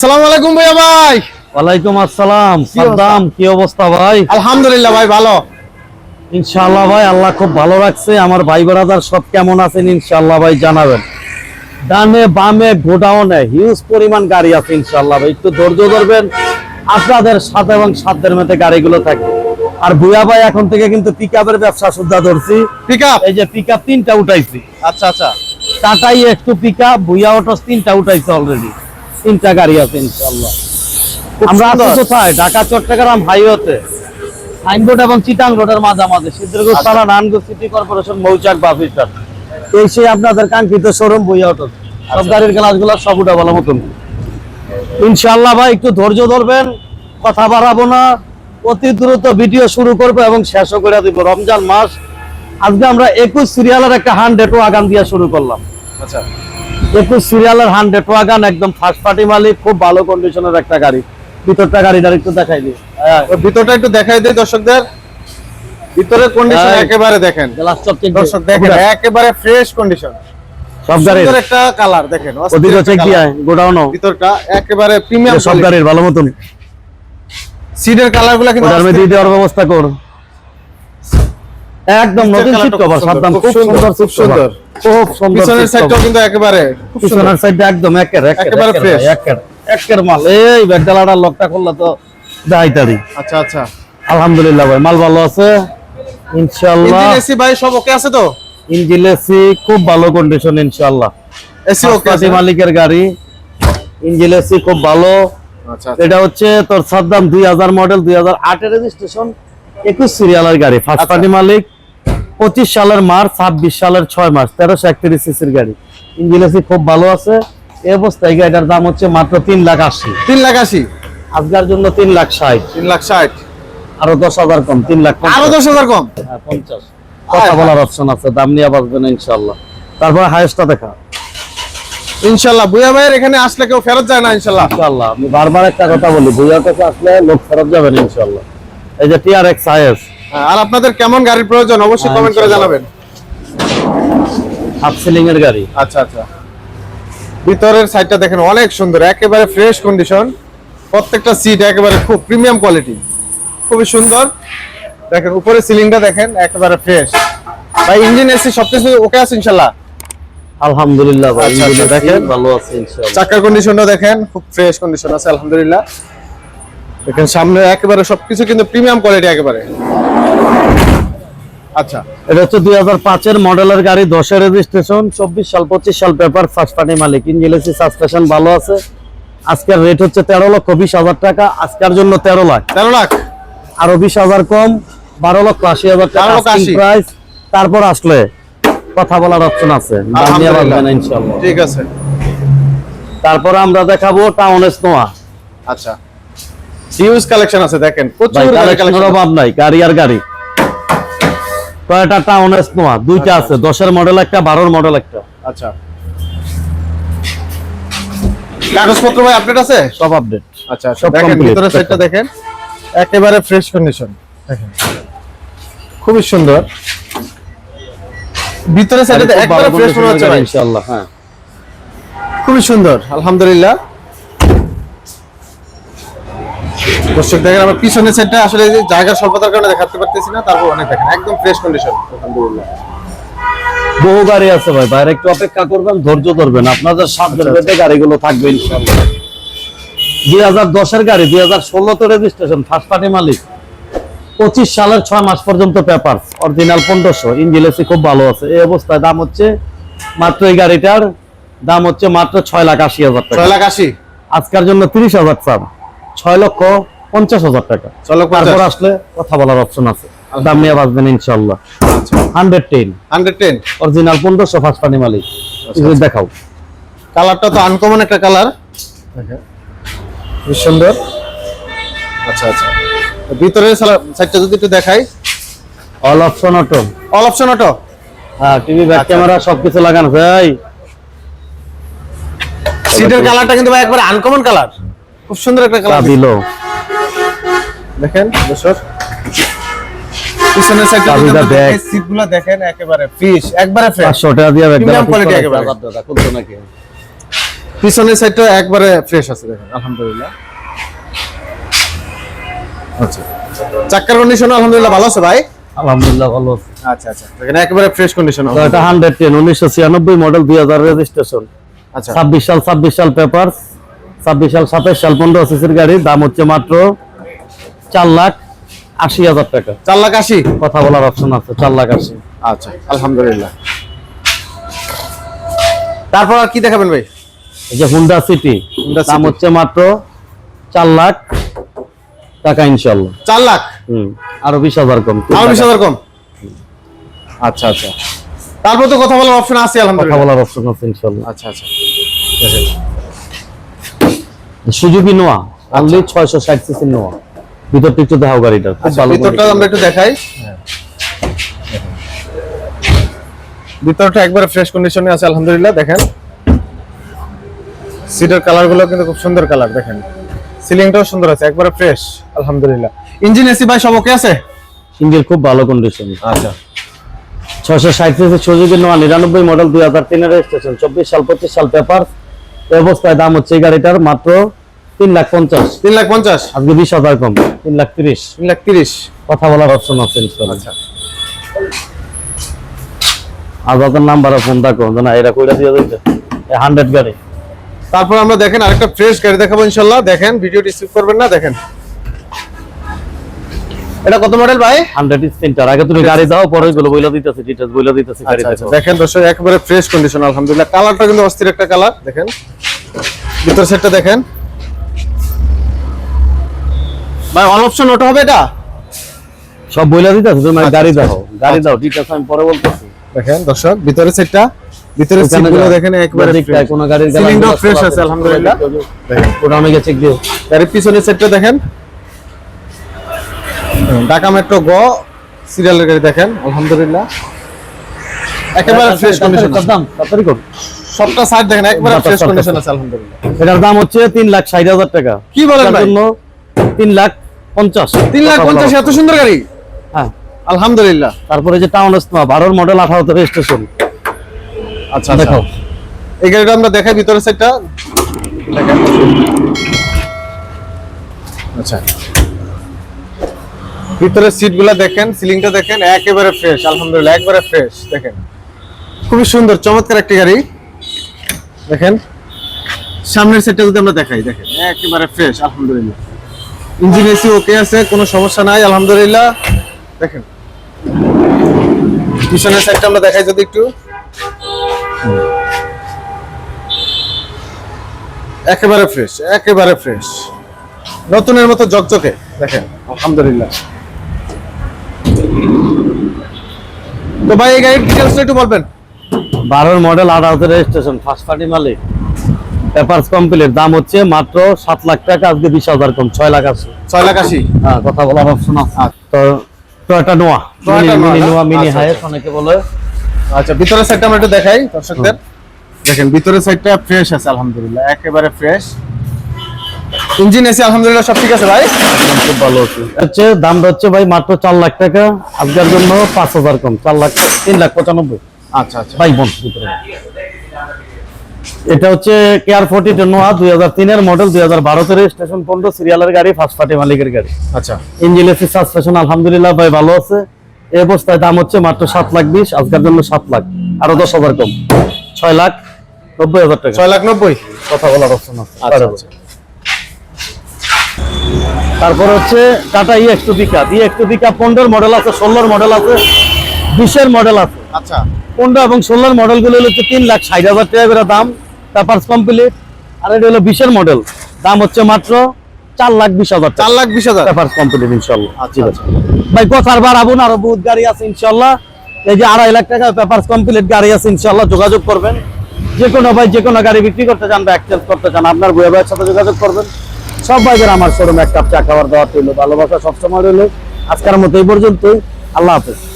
সালাম আলাইকুম ভাইয়া ভাই। ওয়ালাইকুম আসসালাম। সাদ্দাম কি অবস্থা ভাই? আলহামদুলিল্লাহ ভাই ভালো। ইনশাআল্লাহ ভাই আল্লাহ খুব ভালো রাখছে। আমার ভাই ব্রাদার সব কেমন আছেন ইনশাআল্লাহ ভাই জানাবেন। ডানে বামে গোডাউনে হিউজ পরিমাণ গাড়ি আছে ইনশাআল্লাহ ভাই। একটু ধৈর্য ধরবেন। আপনাদের সাথে এবং সাধ্যের মধ্যে গাড়িগুলো থাকবে আর ভুয়া ভাই এখন থেকে কিন্তু পিক ব্যবসা সুদ্ধা ধরছি। পিক আপ এই যে পিক তিনটা উঠাইছি। আচ্ছা আচ্ছা। টাটাই একটু পিক আপ ভুয়া অটো তিনটা উঠাইছে অলরেডি তিনটা গাড়ি আছে ইনশাআল্লাহ। আমরা আছি। কোথায়? ঢাকা চট্টগ্রাম হাইওয়েতে। সাইনবোর্ড এবং চিটাং রোডের মাঝামাঝি। সিদ্ধিরগঞ্জ আচ্ছা। থানা সিটি কর্পোরেশন মৌচাক এই সেই আপনাদের কাঙ্ক্ষিত শোরুম বই অটো সব আচ্ছা। গাড়ির ক্লাসগুলো সব উঠা ভালো মতন ইনশাআল্লাহ ভাই একটু ধৈর্য ধরবেন কথা বাড়াবো না। অতি দ্রুত ভিডিও শুরু করব এবং শেষও করে দিব। রমজান মাস আজকে আমরা একুশ সিরিয়ালের একটা হান্ড্রেড ওয়াগান দিয়ে শুরু করলাম। আচ্ছা। একুশ সিরিয়ালের হান্ড্রেড ওয়াগান একদম ফার্স্ট পার্টি মালিক খুব ভালো কন্ডিশনের একটা গাড়ি। ভিতরটা গাড়িটার একটু দেখাই দিই। হ্যাঁ। ভিতরটা একটু দেখাই দিই দর্শকদের। ভিতরের কন্ডিশন একেবারে দেখেন। গ্লাস দর্শক দেখেন একেবারে ফ্রেশ কন্ডিশন সব গাড়ির। একটা কালার দেখেন ওদিকে। দিয়ে ভিতরটা একেবারে প্রিমিয়াম সব গাড়ির ভালো মতন সিটের কালারগুলা কিন্তু মধ্যে দেওয়ার ব্যবস্থা কর। একদম নতুন সিট কভার সাবধান খুব সুন্দর, খুব সুন্দর। খুব সুন্দর পিছনের সাইডটাও কিন্তু একেবারে পিছনের সাইডটা একদম একের একেবারে। ভাই, একের একের মাল। এই ব্যাগডালাটা লকটা করলে তো দাইতারি। আচ্ছা আচ্ছা। আলহামদুলিল্লাহ ভাই মাল ভালো আছে? ইনশাআল্লাহ। ইঞ্জিন এসি ভাই সব ওকে আছে তো? ইঞ্জিন এসি খুব ভালো কন্ডিশন ইনশাআল্লাহ। এসি ওকে আছে। মালিকের গাড়ি ইঞ্জিন এসি খুব ভালো। আচ্ছা এটা হচ্ছে তোর সাদ্দাম দুই হাজার মডেল দুই হাজার আটের রেজিস্ট্রেশন একুশ সিরিয়ালের গাড়ি ফার্স্ট আচ্ছা। পার্টি মালিক। পঁচিশ সালের মার্চ ছাব্বিশ সালের ছয় মাস তেরোশো একত্রিশ সিসির গাড়ি। ইঞ্জিন এসি খুব ভালো আছে। এই অবস্থায় গাড়িটার দাম হচ্ছে মাত্র তিন লাখ আশি। তিন লাখ আশি? আজকের জন্য তিন লাখ ষাট। তিন লাখ ষাট। আরও দশ হাজার কম তিন লাখ আরও দশ হাজার কম? হ্যাঁ, পঞ্চাশ। কথা বলার অপশন আছে দাম নিয়ে বাঁচবেন ইনশাল্লাহ তারপরে হায়েস্টটা দেখা। ইনশাল্লাহ বুয়া ভাইয়ের এখানে আসলে কেউ ফেরত যায় না ইনশাল্লাহ ইনশাল্লাহ আমি বারবার একটা কথা বলি বুঝার কাছে আসলে লোক ফেরত যাবেন ইনশাল্লাহ এই যে টিআর এক্স আইএস হ্যাঁ, আর আপনাদের কেমন গাড়ির প্রয়োজন? অবশ্যই হ্যাঁ, কমেন্ট করে জানাবেন। হাফ সিলিং এর গাড়ি। আচ্ছা আচ্ছা। ভিতরের সাইডটা দেখেন অনেক সুন্দর একেবারে ফ্রেশ কন্ডিশন প্রত্যেকটা সিট একেবারে খুব প্রিমিয়াম কোয়ালিটি খুবই সুন্দর। দেখেন উপরে সিলিংটা দেখেন একেবারে ফ্রেশ ভাই ইঞ্জিন এসি সবকিছু ওকে আছে ইনশাল্লাহ আলহামদুলিল্লাহ ভাই আচ্ছা, ইঞ্জিন আচ্ছা, দেখেন ভালো আছে ইনশাআল্লাহ। চাকার কন্ডিশনটা দেখেন খুব ফ্রেশ কন্ডিশন আছে আলহামদুলিল্লাহ। দেখেন সামনে একেবারে সবকিছু কিন্তু প্রিমিয়াম কোয়ালিটি একেবারে। আচ্ছা এটা হচ্ছে দুই হাজার পাঁচের মডেলের গাড়ি দশের রেজিস্ট্রেশন চব্বিশ সাল পঁচিশ সাল পেপার ফার্স্ট পার্টি মালিক সাসপেশন ভালো আছে। আজকের রেট হচ্ছে তেরো লক্ষ বিশ হাজার টাকা আজকের জন্য তেরো লাখ। তেরো লাখ? আরও বিশ হাজার কম বারো লক্ষ আশি হাজার টাকা 12 লক্ষ আশি। প্রাইস তারপর আসলে কথা বলার অপশন আছে। ঠিক তারপরে আমরা দেখাবো টাউন স্নোয়া আচ্ছা। হিউজ কালেকশন আছে দেখেন। প্রচুর কালেকশন অভাব নাই গাড়ি আর গাড়ি। টয়োটা টাউন স্নোয়া দুইটা আছে দশের মডেল একটা বারোর মডেল একটা। আচ্ছা। কাগজপত্র ভাই আপডেট আছে? সব আপডেট আচ্ছা সব দেখেন complete, ভিতরের দেখেন। একেবারে ফ্রেশ কন্ডিশন দেখেন। খুবই সুন্দর। সাইডে একবারে ফ্রেশ মনে হচ্ছে ভাই। ইনশাআল্লাহ হ্যাঁ। খুবই সুন্দর আলহামদুলিল্লাহ। দর্শক দেখেন আমার পিছনের সাইডটা আসলে জায়গার স্বল্পতার কারণে দেখাতে পারতেছি না তারপর অনেক দেখেন একদম ফ্রেশ কন্ডিশন আলহামদুলিল্লাহ। বহু গাড়ি আছে ভাই বাইরে একটু অপেক্ষা করবেন ধৈর্য ধরবেন আপনাদের সাধ্যের আচ্ছা, মধ্যে গাড়িগুলো থাকবে ইনশাআল্লাহ। দুই হাজার দশের গাড়ি দুই হাজার ষোলোতে রেজিস্ট্রেশন ফার্স্ট পার্টি মালিক। পঁচিশ সালের ছয় মাস পর্যন্ত পেপার অরিজিনাল পনেরোশো ইঞ্জিন এসি খুব ভালো আছে। এই অবস্থায় দাম হচ্ছে মাত্র এই গাড়িটার দাম হচ্ছে মাত্র ছয় লাখ আশি হাজার টাকা। ছয় লাখ আশি? আজকের জন্য তিরিশ হাজার চার। ছয় লক্ষ পঞ্চাশ হাজার টাকা। তারপর আসলে কথা বলার অপশন আছে। দাম নিয়ে বাঁচবেন ইনশাল্লাহ আচ্ছা। Hundred ten. Hundred ten? Original পনেরোশো ফার্স্ট পানি মালিক। আচ্ছা, দেখাও। কালারটা তো আনকমন একটা কালার। বেশ সুন্দর। আচ্ছা আচ্ছা। তো ভিতরের সাইডটা যদি একটু দেখাই। All option auto all option auto হ্যাঁ টিভি ব্যাক আচ্ছা। ক্যামেরা সবকিছু লাগানো ভাই সিটের কালারটা কিন্তু ভাই একবারে আনকমন কালার। খুব সুন্দর একটা কালার। দিল। দেখেন দর্শক পিছনের সাইডটা। সিটগুলো দেখেন একেবারে ফ্রেশ একবারে ফ্রেশ পাঁচশো টাকা দিয়ে Premium quality একেবারে। খুলতো নাকি? পিছনের সাইডটা একবারে ফ্রেশ আছে দেখেন আলহামদুলিল্লাহ। আচ্ছা। চাক্কার কন্ডিশন আলহামদুলিল্লাহ ভালো আছে ভাই? আলহামদুলিল্লাহ ভালো আছে। আচ্ছা আচ্ছা। দেখেন একেবারে ফ্রেশ কন্ডিশন তো এটা হান্ড্রেড টেন উনিশশো ছিয়ানব্বই মডেল দুই হাজার রেজিস্ট্রেশন আচ্ছা। ছাব্বিশ সাল ছাব্বিশ সাল পেপার ছাব্বিশ সাল সাতাশ সাল পনেরো সিসির গাড়ির দাম হচ্ছে মাত্র চার লাখ আশি হাজার টাকা। চার লাখ আশি? কথা বলার অপশন আছে চার লাখ আশি। আচ্ছা আলহামদুলিল্লাহ। তারপর আর কি দেখাবেন ভাই? এই যে হুন্ডা সিটি দাম হচ্ছে মাত্র চার লাখ টাকা ইনশাল্লাহ চার লাখ? হুম আরও বিশ হাজার কম। আরও বিশ হাজার কম? আচ্ছা আচ্ছা। তারপর তো কথা বলার অপশন আছে কথা আলহামদুলিল্লাহ। বলার অপশন আছে ইনশাল্লাহ আচ্ছা আচ্ছা। সুজুকি নোয়া অনলি ছয়শো ষাট সিসি নোয়া। ভিতরটা একটু গাড়িটা আচ্ছা, ভিতরটা আমরা একটু দেখাই। ভিতরটা একবারে ফ্রেশ কন্ডিশনে আছে আলহামদুলিল্লাহ দেখেন। সিটের কিন্তু খুব সুন্দর কালার দেখেন। সিলিংটাও সুন্দর আছে একবারে ফ্রেশ আলহামদুলিল্লাহ। ইঞ্জিন এসি ভাই সব ওকে আছে? ইঞ্জিন খুব ভালো কন্ডিশন আচ্ছা। ছয়শো ষাট সুজুকি নোয়া নিরানব্বই মডেল দুই হাজার তিনের রেজিস্ট্রেশন চব্বিশ সাল পঁচিশ সাল পেপার এই অবস্থায় দাম হচ্ছে এই গাড়িটার মাত্র তিন লাখ পঞ্চাশ। তিন লাখ পঞ্চাশ? আজকে বিশ হাজার কম। তিন লাখ তিরিশ। তিন লাখ তিরিশ। কথা বলার অপশন আছে ইনশাল্লাহ। আচ্ছা। আজাদের নাম্বারে ফোন থাকো না এটা কইরা দিয়ে দিতে হান্ড্রেড গাড়ি। তারপর আমরা দেখেন আরেকটা ফ্রেশ গাড়ি দেখাবো ইনশাল্লাহ। দেখেন ভিডিওটি স্কিপ করবেন না দেখেন। এটা কত মডেল ভাই? হান্ড্রেড স্পিনটার আগে তুমি গাড়ি দাও পরে গুলো বইলা দিতেছে ডিটেলস বইলা দিতেছে গাড়ি আচ্ছা, আচ্ছা, দেখেন দর্শক একেবারে ফ্রেশ কন্ডিশন আলহামদুলিল্লাহ। কালারটা কিন্তু অস্থির একটা কালার দেখেন। ভিতর সেটটা দেখেন। ভাই অল অপশন ওটা হবে এটা? সব বইলা দিতেছে তুমি আচ্ছা, গাড়ি দাও গাড়ি দাও ডিটেলস আমি পরে বলতেছি। দেখেন দর্শক ভিতরে সেটটা ভিতরে সিটগুলো দেখেন একবারে দিকটায় কোনো গাড়ির সিলিংটাও ফ্রেশ আছে আলহামদুলিল্লাহ। দেখেন। ওটা আমি চেক দিও গাড়ির পিছনের সেটটা দেখেন। ঢাকা মেট্রো গ সিরিয়ালের গাড়ি দেখেন আলহামদুলিল্লাহ। একেবারে ফ্রেশ কন্ডিশন দাম তাড়াতাড়ি কর। সবটা সাইড দেখেন একবারে ফ্রেশ কন্ডিশন আছে আলহামদুলিল্লাহ। এটার দাম হচ্ছে তিন লাখ ষাট হাজার টাকা। কি বলেন ভাই? জন্য তিন লাখ পঞ্চাশ। তিন লাখ পঞ্চাশ এত সুন্দর গাড়ি? হ্যাঁ। আলহামদুলিল্লাহ। তারপরে যে টাউন বারোর মডেল আঠারোতে রেজিস্ট্রেশন আচ্ছা দেখো। এই গাড়িটা আমরা দেখাই আচ্ছা। ভিতরের সিটগুলো দেখেন সিলিংটা দেখেন একেবারে ফ্রেশ আলহামদুলিল্লাহ একবারে ফ্রেশ দেখেন। খুবই সুন্দর চমৎকার একটি গাড়ি। দেখেন। সামনের সেটটা যদি আমরা দেখাই দেখেন একেবারে ফ্রেশ আলহামদুলিল্লাহ। ইঞ্জিন এসি ওকে আছে, কোনো সমস্যা নাই, আলহামদুলিল্লাহ। দেখেন। পিছনের সাইডটা আমরা দেখাই যদি একটু। একেবারে ফ্রেশ একেবারে ফ্রেশ নতুনের মতো জকজকে দেখেন, আলহামদুলিল্লাহ। তো ভাই, এই গাড়ির ডিটেলসটা একটু বলবেন। বারোর মডেল আঠারোতে রেজিস্ট্রেশন ফার্স্ট পার্টি মালিক। পেপারস কমপ্লিট দাম হচ্ছে মাত্র সাত লাখ টাকা আজকে বিশ হাজার কম ছয় লাখ আছে ছয় লাখ আশি? হ্যাঁ কথা বলার অপশন আছে তো Toyota Noah mini Noah mini আচ্ছা, আচ্ছা। অনেকে বলে। আচ্ছা ভিতরের সাইডটা আমরা একটু দেখাই দর্শকদের। দেখেন ভিতরের সাইডটা ফ্রেশ আছে আলহামদুলিল্লাহ একেবারে ফ্রেশ ইঞ্জিন এসি আলহামদুলিল্লাহ সব ঠিক আছে ভাই? খুব ভালো আছে। হচ্ছে দামটা হচ্ছে ভাই মাত্র চার লাখ টাকা আজকের জন্য পাঁচ হাজার কম চার লাখ তিন লাখ পঁচানব্বই। আচ্ছা আচ্ছা। ভাই বোন ভিতরে। এটা হচ্ছে কেয়ার ফোর্টি নোয়া দুই হাজার তিনের মডেল দুই হাজার বারোতে রেজিস্ট্রেশন পনেরো সিরিয়ালের গাড়ি ফার্স্ট পার্টি মালিকের গাড়ি। আচ্ছা। ইঞ্জিন এসি সাসপেনশন আলহামদুলিল্লাহ ভাই ভালো আছে। এই অবস্থায় দাম হচ্ছে মাত্র সাত লাখ বিশ আজকের জন্য সাত লাখ আরও দশ হাজার কম। ছয় লাখ নব্বই হাজার টাকা। ছয় লাখ নব্বই? কথা বলার অপশন আছে। আচ্ছা আচ্ছা। তারপর হচ্ছে টাটা ই একটু পিকআপ ই একটু পিকআপ পনেরোর মডেল আছে ষোলোর মডেল আছে বিশের মডেল আছে। আচ্ছা। পনেরো এবং ষোলোর মডেলগুলো হচ্ছে তিন লাখ ষাট হাজার টাকা করে দাম। পেপারস কমপ্লিট আর এটা হলো বিশের মডেল দাম হচ্ছে মাত্র চার লাখ বিশ হাজার চার লাখ বিশ হাজার। পেপারস কমপ্লিট ইনশাল্লাহ আচ্ছা আচ্ছা। ভাই কথার বাড়াবো না আরও বহুত গাড়ি আছে ইনশাল্লাহ এই যে আড়াই লাখ টাকা পেপারস কমপ্লিট গাড়ি আছে ইনশাল্লাহ যোগাযোগ করবেন। যে কোনো ভাই যে কোনো গাড়ি বিক্রি করতে চান বা এক্সচেঞ্জ করতে চান আপনার বইয়ের ভাইয়ের সাথে যোগাযোগ করবেন। সব ভাইদের আমার শোরুমে এক কাপ চা খাওয়ার দেওয়া রইল। ভালোবাসা সবসময় রইল। আজকের মতো এই পর্যন্তই। আল্লাহ হাফেজ।